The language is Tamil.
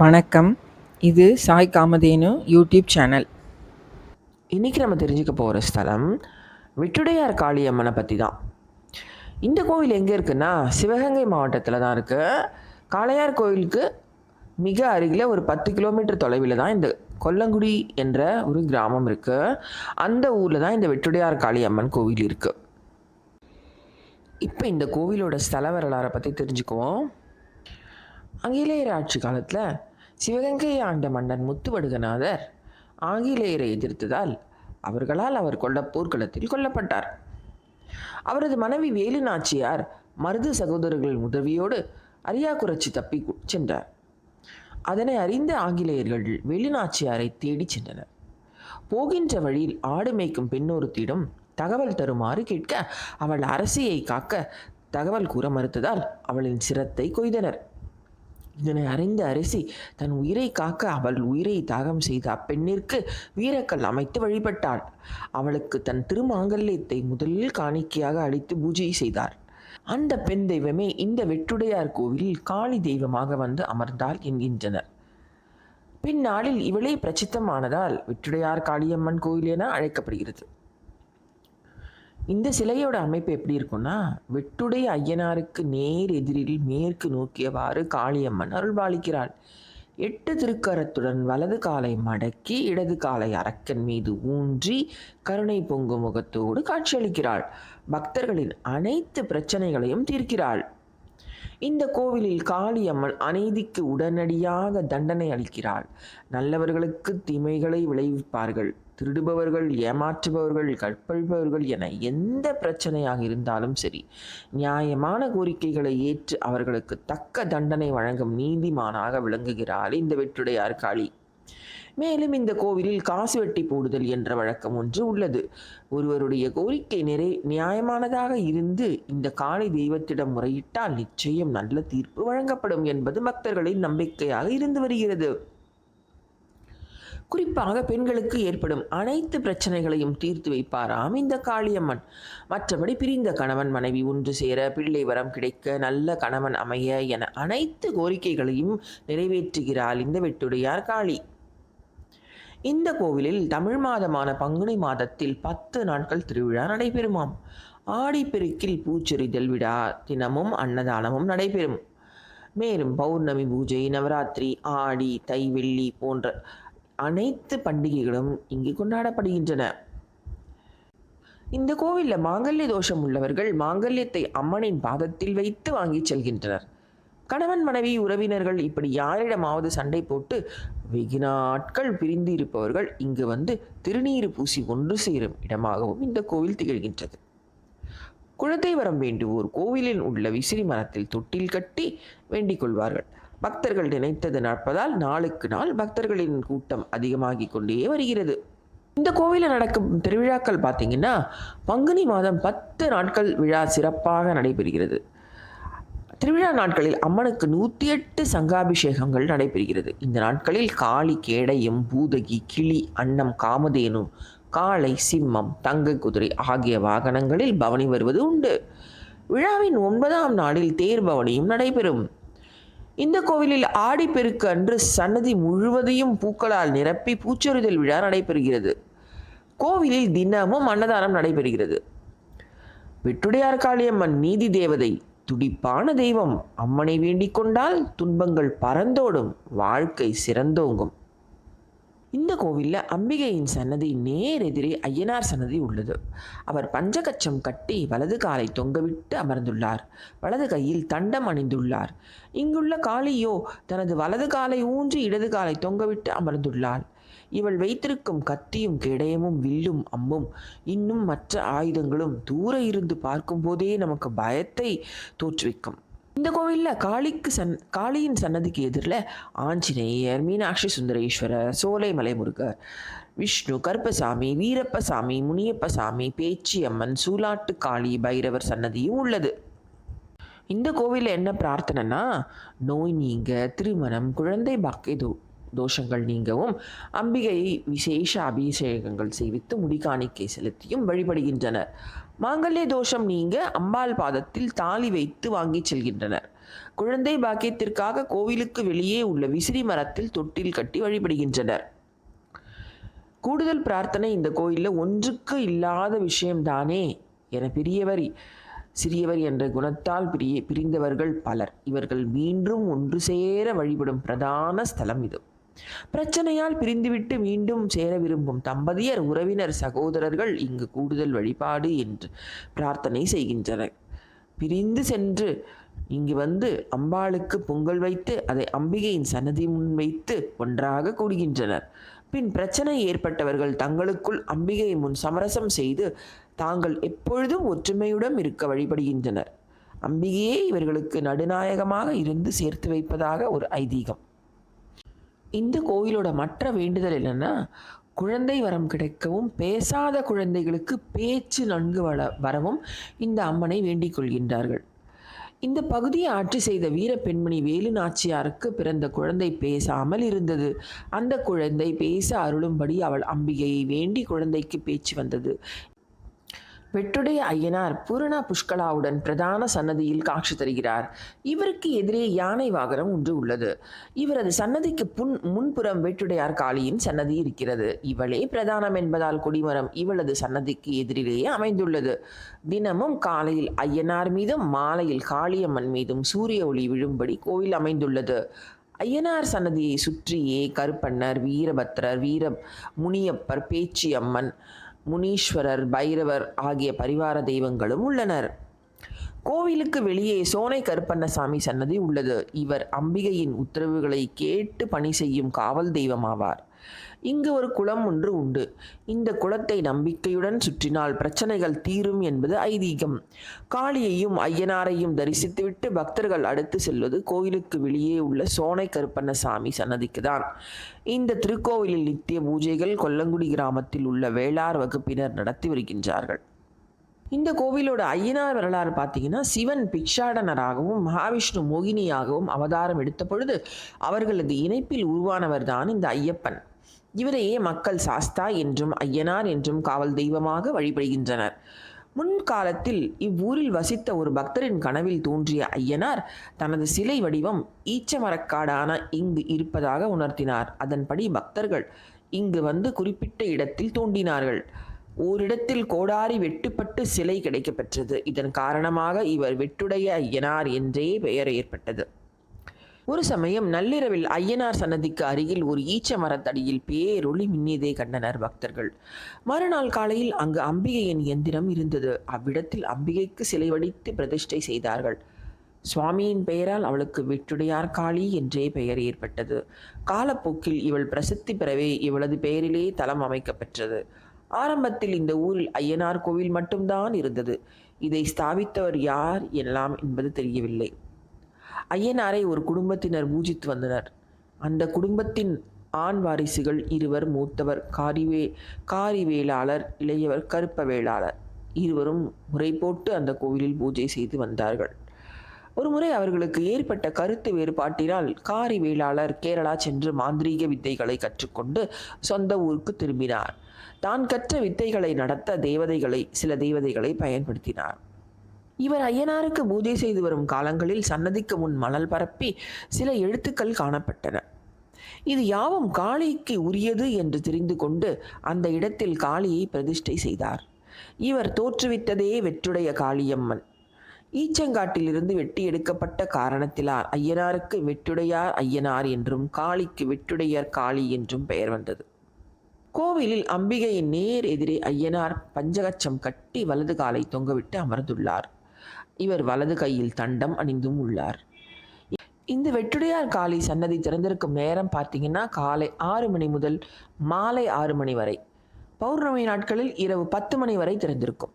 வணக்கம். இது சாய் காமதேனு யூடியூப் சேனல். இன்றைக்கி நம்ம தெரிஞ்சுக்க போகிற ஸ்தலம் விட்டுடையார் காளியம்மனை பற்றி தான் இந்த கோவில் எங்கே இருக்குன்னா சிவகங்கை மாவட்டத்தில் தான் இருக்குது காளையார் கோவிலுக்கு மிக அருகில் ஒரு பத்து கிலோமீட்டர் தொலைவில் தான் இந்த கொல்லங்குடி என்ற ஒரு கிராமம் இருக்குது அந்த ஊரில் தான் இந்த வெட்டுடையார் காளியம்மன் கோவில் இருக்குது இப்போ இந்த கோவிலோட ஸ்தல வரலாறை பற்றி தெரிஞ்சுக்குவோம். ஆங்கிலேயர் ஆட்சி காலத்தில் சிவகங்கையை ஆண்ட மன்னன் முத்துவடுகநாதர் ஆங்கிலேயரை எதிர்த்ததால் அவர்களால் அவர் கொல்ல போர்க்களத்தில் கொல்லப்பட்டார். அவரது மனைவி வேலு நாச்சியார் மருது சகோதரர்கள் உதவியோடு அரியாக்குறிச்சி தப்பி சென்றார். அதனை அறிந்த ஆங்கிலேயர்கள் வெளிநாச்சியாரை தேடிச் சென்றனர். போகின்ற வழியில் ஆடு மேய்க்கும் பெண்ணொருத்தியிடம் தகவல் தருமாறு கேட்க அவள் அரசியை காக்க தகவல் கூற மறுத்ததால் அவளின் சிரத்தை கொய்தனர். இதனை அறிந்த அரிசி தன் உயிரை காக்க அவள் உயிரை தாகம் செய்த அப்பெண்ணிற்கு வீரக்கல் அமைத்து வழிபட்டாள். அவளுக்கு தன் திருமாங்கல்யத்தை முதலில் காணிக்கையாக அளித்து பூஜை செய்தார். அந்த பெண் தெய்வமே இந்த வெட்டுடையார் கோவிலில் காளி தெய்வமாக வந்து அமர்ந்தாள் என்கின்றனர். பின்னாளில் இவளே பிரசித்தமானதால் வெட்டுடையார் காளியம்மன் கோயில் என அழைக்கப்படுகிறது. இந்த சிலையோட அமைப்பு எப்படி இருக்கும்னா வெட்டுடைய ஐயனாருக்கு நேர் எதிரில் மேற்கு நோக்கியவாறு காளியம்மன் அருள்பாலிக்கிறாள் எட்டு திருக்கரத்துடன் வலது காலை மடக்கி இடது காலை அரக்கன் மீது ஊன்றி கருணை பொங்கு முகத்தோடு காட்சியளிக்கிறாள். பக்தர்களின் அனைத்து பிரச்சனைகளையும் தீர்க்கிறாள். இந்த கோவிலில் காளியம்மன் அநீதிக்கு உடனடியாக தண்டனை அளிக்கிறாள். நல்லவர்களுக்கு தீமைகளை விளைவிப்பார்கள். திருடுபவர்கள் ஏமாற்றுபவர்கள் கற்பழிப்பவர்கள் என எந்த பிரச்சனையாக இருந்தாலும் சரி நியாயமான கோரிக்கைகளை ஏற்று அவர்களுக்கு தக்க தண்டனை வழங்கும் நீதிமானாக விளங்குகிறாள் இந்த வெற்றுடையார் காளி. மேலும் இந்த கோவிலில் காசு வெட்டி போடுதல் என்ற வழக்கம் ஒன்று உள்ளது. ஒருவருடைய கோரிக்கை நிறை நியாயமானதாக இருந்து இந்த காளி தெய்வத்திடம் முறையிட்டால் நிச்சயம் நல்ல தீர்ப்பு வழங்கப்படும் என்பது பக்தர்களின் நம்பிக்கையாக இருந்து வருகிறது. குறிப்பாக பெண்களுக்கு ஏற்படும் அனைத்து பிரச்சனைகளையும் தீர்த்து வைப்பாராம் இந்த காளியம்மன். மற்றபடி பிரிந்த கணவன் மனைவி ஒன்று சேர பிள்ளை வரம் கிடைக்க நல்ல கணவன் அமைய என அனைத்து கோரிக்கைகளையும் நிறைவேற்றுகிறாள் இந்த வெட்டுடையார் காளி. இந்த கோவிலில் தமிழ் மாதமான பங்குனி மாதத்தில் பத்து நாட்கள் திருவிழா நடைபெறுமாம். ஆடிப்பெருக்கில் பூச்சொரிதல் விழா தினமும் அன்னதானமும் நடைபெறும். மேலும் பௌர்ணமி பூஜை நவராத்திரி ஆடி தை வெள்ளி போன்ற அனைத்து பண்டிகைகளும் இங்கு கொண்டாடப்படுகின்றன. இந்த கோவிலில் மாங்கல்ய தோஷம் உள்ளவர்கள் மாங்கல்யத்தை அம்மனின் பாதத்தில் வைத்து வாங்கிச் செல்கின்றனர். கணவன் மனைவி உறவினர்கள் இப்படி யாரிடமாவது சண்டை போட்டு வெகு நாட்கள் பிரிந்து இருப்பவர்கள் இங்கு வந்து திருநீறு பூசி ஒன்று சேரும் இடமாகவும் இந்த கோவில் திகழ்கின்றது. குழந்தை வரம் வேண்டுவோர் கோவிலில் உள்ள விசிறி மரத்தில் தொட்டில் கட்டி வேண்டிக் கொள்வார்கள். பக்தர்கள் நினைத்தது நடப்பதால் நாளுக்கு நாள் பக்தர்களின் கூட்டம் அதிகமாகிக் கொண்டே வருகிறது. இந்த கோவிலில் நடக்கும் திருவிழாக்கள் பார்த்தீங்கன்னா பங்குனி மாதம் பத்து நாட்கள் விழா சிறப்பாக நடைபெறுகிறது. திருவிழா நாட்களில் அம்மனுக்கு நூற்றி எட்டு சங்காபிஷேகங்கள் நடைபெறுகிறது. இந்த நாட்களில் காளி கேடயம் பூதகி கிளி அன்னம் காமதேனு காளை சிம்மம் தங்க குதிரை ஆகிய வாகனங்களில் பவனி வருவது உண்டு. விழாவின் ஒன்பதாம் நாளில் தேர் பவனியும் நடைபெறும். இந்த கோவிலில் ஆடிப்பெருக்கு அன்று சன்னதி முழுவதையும் பூக்களால் நிரப்பி பூச்சொரிதல் விழா நடைபெறுகிறது. கோவிலில் தினமும் அன்னதானம் நடைபெறுகிறது. வெட்டுடையார் காளியம்மன் நீதி தேவதை துடிப்பான தெய்வம் அம்மனை வேண்டிக் கொண்டால் துன்பங்கள் பறந்தோடும் வாழ்க்கை சிறந்தோங்கும். இந்த கோவிலில் அம்பிகையின் சன்னதி நேர் எதிரே ஐயனார் சன்னதி உள்ளது. அவர் பஞ்சகச்சம் கட்டி வலது காலை தொங்கவிட்டு அமர்ந்துள்ளார். வலது கையில் தண்டம் அணிந்துள்ளார். இங்குள்ள காளியோ தனது வலது காலை ஊன்றி இடது காலை தொங்கவிட்டு அமர்ந்துள்ளாள். இவள் வைத்திருக்கும் கத்தியும் கிடையமும் வில்லும் அம்பும் இன்னும் மற்ற ஆயுதங்களும் தூர இருந்து பார்க்கும்போதே நமக்கு பயத்தை தோற்றுவிக்கும். இந்த கோவிலில் காளிக்கு சன் காளியின் சன்னதிக்கு எதிரில் ஆஞ்சநேயர் மீனாட்சி சுந்தரேஸ்வரர் சோலைமலை முருகர் விஷ்ணு கருப்பசாமி வீரப்பசாமி முனியப்பசாமி பேச்சியம்மன் சூலாட்டு காளி பைரவர் சன்னதியும் உள்ளது. இந்த கோவிலில் என்ன பிரார்த்தனைனா நோய் நீங்க திருமணம் குழந்தை பாக்கியதோ தோஷங்கள் நீங்கவும் அம்பிகை விசேஷ அபிஷேகங்கள் செய்வித்து முடிகாணிக்கை செலுத்தியும் வழிபடுகின்றனர். மாங்கல்ய தோஷம் நீங்க அம்பாள் பாதத்தில் தாலி வைத்து வாங்கிச் செல்கின்றனர். குழந்தை பாக்கியத்திற்காக கோவிலுக்கு வெளியே உள்ள விசிறி மரத்தில் தொட்டில் கட்டி வழிபடுகின்றனர். கூடுதல் பிரார்த்தனை இந்த கோயிலில் ஒன்றுக்கு இல்லாத விஷயம்தானே என பெரியவர் சிறியவர் என்ற குணத்தால் பிரிய பிரிந்தவர்கள் பலர். இவர்கள் மீண்டும் ஒன்று சேர வழிபடும் பிரதான ஸ்தலம் இது. பிரச்சனையால் பிரிந்துவிட்டு மீண்டும் சேர விரும்பும் தம்பதியர் உறவினர் சகோதரர்கள் இங்கு கூடுதல் வழிபாடு என்று பிரார்த்தனை செய்கின்றனர். பிரிந்து சென்று இங்கு வந்து அம்பாளுக்கு பொங்கல் வைத்து அதை அம்பிகையின் சன்னதி முன் வைத்து ஒன்றாக கூடுகின்றனர். பின் பிரச்சனை ஏற்பட்டவர்கள் தங்களுக்குள் அம்பிகை முன் சமரசம் செய்து தாங்கள் எப்பொழுதும் ஒற்றுமையுடன் இருக்க வழிபடுகின்றனர். அம்பிகையே இவர்களுக்கு நடுநாயகமாக இருந்து சேர்த்து வைப்பதாக ஒரு ஐதீகம். இந்த கோயிலோட மற்ற வேண்டுதல் என்னன்னா குழந்தை வரம் கிடைக்கவும் பேசாத குழந்தைகளுக்கு பேச்சு நன்கு வள வரவும் இந்த அம்மனை வேண்டிக் கொள்கின்றார்கள். இந்த பகுதியை ஆட்சி செய்த வீர பெண்மணி வேலு நாச்சியாருக்கு பிறந்த குழந்தை பேசாமல் இருந்தது. அந்த குழந்தை பேச அருளும்படி அவள் அம்பிகையை வேண்டி குழந்தைக்கு பேச்சு வந்தது. வெட்டுடைய ஐயனார் பூரணா புஷ்கலாவுடன் பிரதான சன்னதியில் காட்சி தருகிறார். இவருக்கு எதிரே யானை வாகனம் ஒன்று உள்ளது. இவரது சன்னதிக்கு புன் முன்புறம் வெட்டுடையார் காளியின் சன்னதி இருக்கிறது. இவளே பிரதானம் என்பதால் கொடிமரம் இவளது சன்னதிக்கு எதிரிலேயே அமைந்துள்ளது. தினமும் காலையில் ஐயனார் மீதும் மாலையில் காளியம்மன் மீதும் சூரிய ஒளி விழும்படி கோவில் அமைந்துள்ளது. ஐயனார் சன்னதியை சுற்றியே கருப்பண்ணர் வீரபத்ரர் வீர முனியப்பர் பேச்சியம்மன் முனீஸ்வரர் பைரவர் ஆகிய பரிவார தெய்வங்களும் உள்ளனர். கோவிலுக்கு வெளியே சோனை கருப்பண்ணசாமி சன்னதி உள்ளது. இவர் அம்பிகையின் உத்தரவுகளை கேட்டு பணி செய்யும் காவல் தெய்வமாவார். இங்கு ஒரு குளம் ஒன்று உண்டு. இந்த குளத்தை நம்பிக்கையுடன் சுற்றினால் பிரச்சனைகள் தீரும் என்பது ஐதீகம். காளியையும் ஐயனாரையும் தரிசித்துவிட்டு பக்தர்கள் அடுத்து செல்வது கோயிலுக்கு வெளியே உள்ள சோனை கருப்பண்ணசாமி சன்னதிக்கு தான் இந்த திருக்கோவிலில் நித்திய பூஜைகள் கொல்லங்குடி கிராமத்தில் உள்ள வேளார் வகுப்பினர் நடத்தி வருகின்றார்கள். இந்த கோவிலோட ஐயனார் வரலாறு பார்த்தீங்கன்னா சிவன் பிக்ஷாடனராகவும் மகாவிஷ்ணு மோகினியாகவும் அவதாரம் எடுத்த பொழுது அவர்களது இணைப்பில் உருவானவர் தான் இந்த ஐயப்பன். இவரையே மக்கள் சாஸ்தா என்றும் ஐயனார் என்றும் காவல் தெய்வமாக வழிபடுகின்றனர். முன்காலத்தில் இவ்வூரில் வசித்த ஒரு பக்தரின் கனவில் தோன்றிய ஐயனார் தனது சிலை வடிவம் ஈச்சமரக்காடான இங்கு இருப்பதாக உணர்த்தினார். அதன்படி பக்தர்கள் இங்கு வந்து குறிப்பிட்ட இடத்தில் தோண்டினார்கள் ஓரிடத்தில் கோடாரி வெட்டுப்பட்டு சிலை கிடைக்கப்பெற்றது. இதன் காரணமாக இவர் வெட்டுடைய ஐயனார் என்றே பெயர் ஏற்பட்டது. ஒரு சமயம் நள்ளிரவில் ஐயனார் சன்னதிக்கு அருகில் ஒரு ஈச்ச மரத்தடியில் பேரொளி மின்னியதை கண்டனர் பக்தர்கள். மறுநாள் காலையில் அங்கு அம்பிகையின் எந்திரம் இருந்தது. அவ்விடத்தில் அம்பிகைக்கு சிலை வடித்து பிரதிஷ்டை செய்தார்கள். சுவாமியின் பெயரால் அவளுக்கு வெற்றுடையார் காளி என்றே பெயர் ஏற்பட்டது. காலப்போக்கில் இவள் பிரசித்தி பெறவே இவளது பெயரிலே தலம் அமைக்கப்பெற்றது. ஆரம்பத்தில் இந்த ஊரில் ஐயனார் கோவில் மட்டும்தான் இருந்தது. இதை ஸ்தாபித்தவர் யார் எல்லாம் என்பது தெரியவில்லை. ஐயனாரை ஒரு குடும்பத்தினர் பூஜித்து வந்தனர். அந்த குடும்பத்தின் ஆண் வாரிசுகள் இருவர் மூத்தவர் காரிவே காரிவேளாளர் இளையவர் கருப்ப வேளாளர் இருவரும் முறை போட்டு அந்த கோவிலில் பூஜை செய்து வந்தார்கள். ஒருமுறை அவர்களுக்கு ஏற்பட்ட கருத்து வேறுபாட்டினால் காரி வேளாளர் கேரளா சென்று மாந்திரீக வித்தைகளை கற்றுக்கொண்டு சொந்த ஊருக்கு திரும்பினார். தான் கற்ற வித்தைகளை நடத்த தேவதைகளை சில தேவதைகளை பயன்படுத்தினார். இவர் ஐயனாருக்கு பூஜை செய்து வரும் காலங்களில் சன்னதிக்கு முன் மணல் பரப்பி சில எழுத்துக்கள் காணப்பட்டன. இது யாவும் காளிக்கு உரியது என்று தெரிந்து கொண்டு அந்த இடத்தில் காளியை பிரதிஷ்டை செய்தார். இவர் தோற்றுவித்ததே வெற்றுடைய காளியம்மன். ஈச்சங்காட்டிலிருந்து வெட்டி எடுக்கப்பட்ட காரணத்திலார் ஐயனாருக்கு வெட்டுடையார் ஐயனார் என்றும் காளிக்கு வெட்டுடையார் காளி என்றும் பெயர் வந்தது. கோவிலில் அம்பிகையின் நேர் எதிரே ஐயனார் பஞ்சகச்சம் கட்டி வலது காலை தொங்கவிட்டு அமர்ந்துள்ளார். இவர் வலது கையில் தண்டம் அணிந்தும் உள்ளார். இந்த வெட்டுடையார் காளி சன்னதி திறந்திருக்கும் நேரம் பார்த்தீங்கன்னா காலை ஆறு மணி முதல் மாலை ஆறு மணி வரை. பௌர்ணமி நாட்களில் இரவு பத்து மணி வரை திறந்திருக்கும்.